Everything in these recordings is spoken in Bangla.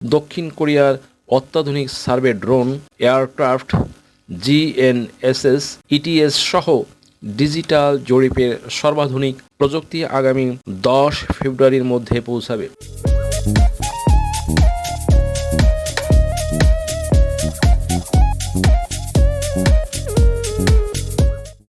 দক্ষিণ কোরিয়ার অত্যাধুনিক survey drone, aircraft GNSS ETS সহ ডিজিটাল জরিপের সর্বাধুনিক প্রযুক্তি আগামী দশ ফেব্রুয়ারির মধ্যে পৌঁছাবে।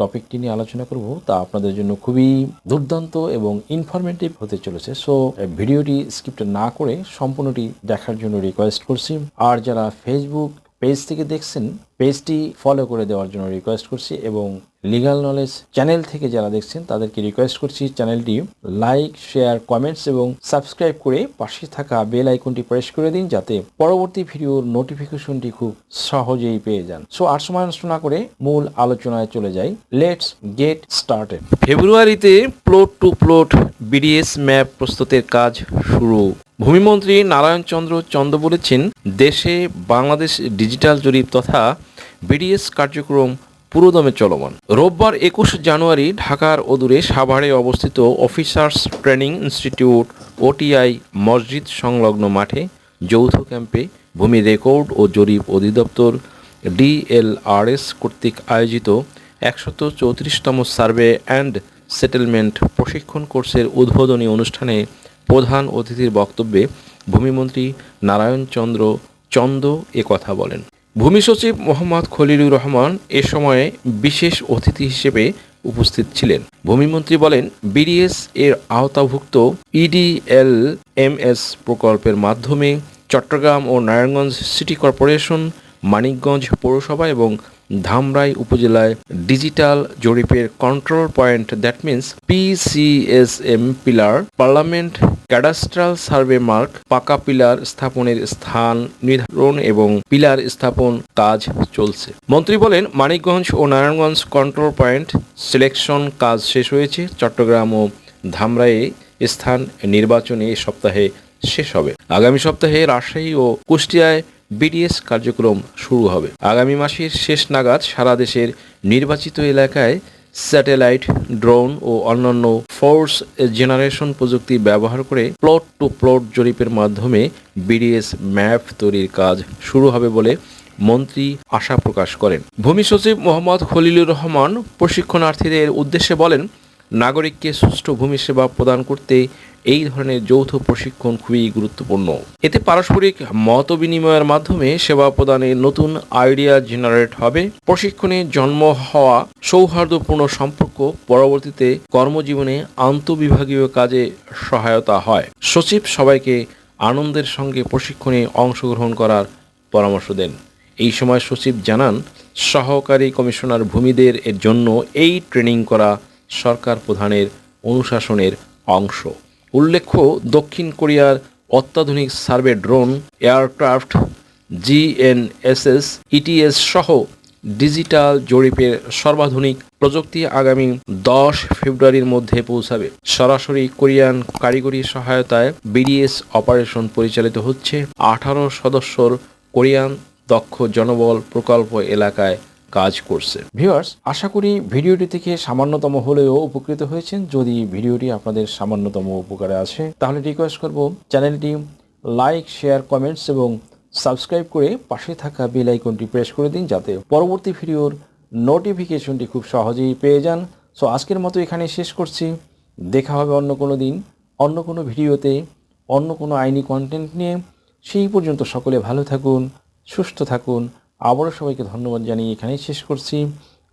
টপিকটি নিয়ে আলোচনা করব, তা আপনাদের জন্য খুবই দুর্দান্ত এবং ইনফরমেটিভ হতে চলেছে। সো ভিডিওটি স্ক্রিপ্ট না করে সম্পূর্ণটি দেখার জন্য রিকোয়েস্ট করছি। আর যারা ফেসবুক পেজ থেকে দেখছেন পেজটি ফলো করে দেওয়ার জন্য রিকোয়েস্ট করছি এবং লিগাল নলেজ চ্যানেল থেকে যারা দেখছেন, তাদেরকে রিকোয়েস্ট করছি চ্যানেলটি লাইক শেয়ার কমেন্টস এবং সাবস্ক্রাইব করে পাশে থাকা বেল আইকনটি প্রেস করে দিন যাতে পরবর্তী ভিডিওর নোটিফিকেশনটি খুব সহজেই পেয়ে যান। সো আর সময় নষ্ট না করে মূল আলোচনায় চলে যাই। লেটস গেট স্টার্টেড ফেব্রুয়ারিতে plot to plot BDS map প্রস্তুতের কাজ শুরু। ভূমিমন্ত্রী নারায়ণ চন্দ্র চন্দ বলেছেন, দেশে বাংলাদেশ ডিজিটাল জরিপ তথা বিডিএস কার্যক্রম পুরোদমে চলমান। রোববার একুশ জানুয়ারি ঢাকার অদূরে সাভারে অবস্থিত অফিসার্স ট্রেনিং ইনস্টিটিউট ওটিআই মসজিদ সংলগ্ন মাঠে যৌথ ক্যাম্পে ভূমি রেকর্ড ও জরিপ অধিদপ্তর ডিএলআরএস কর্তৃক আয়োজিত একশত চৌত্রিশতম সার্ভে অ্যান্ড সেটেলমেন্ট প্রশিক্ষণ কোর্সের উদ্বোধনী অনুষ্ঠানে প্রধান অতিথির বক্তব্যে ভূমিমন্ত্রী নারায়ণ চন্দ্র চন্দ এ কথা বলেন। ভূমি সচিব মোহাম্মদ খলিলুর রহমান এ সময়ে বিশেষ অতিথি হিসেবে উপস্থিত ছিলেন। ভূমিমন্ত্রী বলেন, বিডিএস এর আওতাভুক্ত ইডিএল এমএস প্রকল্পের মাধ্যমে চট্টগ্রাম ও নারায়ণগঞ্জ সিটি কর্পোরেশন, মানিকগঞ্জ পৌরসভা এবং ধামরাই উপজেলায় ডিজিটাল জরিপের control point that means PCSM pillar parliament cadastral survey mark পাকা পিলার স্থাপনের স্থান নির্ধারণ এবং পিলার স্থাপন কাজ চলছে। মন্ত্রী বলেন, মানিকগঞ্জ ও নারায়ণগঞ্জ কন্ট্রোল পয়েন্ট সিলেকশন কাজ শেষ হয়েছে। চট্টগ্রাম ও ধামরাইয়ে স্থান নির্বাচনে এ সপ্তাহে শেষ হবে। আগামী সপ্তাহে রাজশাহী ও কুষ্টিয়ায় বিডিএস কার্যক্রম শুরু হবে। আগামী মাসের শেষ নাগাদ সারা দেশের নির্বাচিত এলাকায় স্যাটেলাইট, ড্রোন ও অন্যান্য ফোর্স জেনারেশন প্রযুক্তি ব্যবহার করে প্লট টু প্লট জরিপের মাধ্যমে বিডিএস ম্যাপ তৈরির কাজ শুরু হবে বলে মন্ত্রী আশা প্রকাশ করেন। ভূমি সচিব মোহাম্মদ খলিলুর রহমান প্রশিক্ষণার্থীদের উদ্দেশ্যে বলেন, নাগরিককে সুষ্ঠু ভূমি সেবা প্রদান করতে এই ধরনের যৌথ প্রশিক্ষণ খুবই গুরুত্বপূর্ণ। এতে পারস্পরিক মত বিনিময়ের মাধ্যমে সেবা প্রদানে নতুন আইডিয়া জেনারেট হবে। প্রশিক্ষণে জন্ম হওয়া সৌহার্দ্যপূর্ণ সম্পর্ক পরবর্তীতে কর্মজীবনে আন্তবিভাগীয় কাজে সহায়তা হয়। সচিব সবাইকে আনন্দের সঙ্গে প্রশিক্ষণে অংশগ্রহণ করার পরামর্শ দেন। এই সময় সচিব জানান, সহকারী কমিশনার ভূমিদের এর জন্য এই ট্রেনিং করা সরকার প্রধানের অনুশাসনের অংশ। উল্লেখ্য, দক্ষিণ কোরিয়ার অত্যাধুনিক survey drone, aircraft GNSS ETS সহ ডিজিটাল জরিপের সর্বাধুনিক প্রযুক্তি আগামী দশ ফেব্রুয়ারির মধ্যে পৌঁছাবে। সরাসরি কোরিয়ান কারিগরি সহায়তায় বিডিএস অপারেশন পরিচালিত হচ্ছে আঠারো সদস্যর কোরিয়ান দক্ষ জনবল প্রকল্প এলাকায়। কাজ করছে। ভিউয়ার্স, আশা করি ভিডিওটি থেকে সামান্যতম হলেও উপকৃত হয়েছেন। যদি ভিডিওটি আপনাদের সামান্যতম উপকারে আসে, তাহলে রিকোয়েস্ট করব চ্যানেলটি লাইক, শেয়ার কমেন্টস এবং সাবস্ক্রাইব করে পাশে থাকা বেল আইকনটি প্রেস করে দিন যাতে পরবর্তী ভিডিওর নোটিফিকেশনটি খুব সহজেই পেয়ে যান। সো আজকের মতো এখানে শেষ করছি। দেখা হবে অন্য কোনো দিন, অন্য কোনো ভিডিওতে, অন্য কোনো আইনি কন্টেন্ট নিয়ে। সেই পর্যন্ত সকলে ভালো থাকুন, সুস্থ থাকুন আবারও সবাইকে ধন্যবাদ জানিয়ে এখানেই শেষ করছি।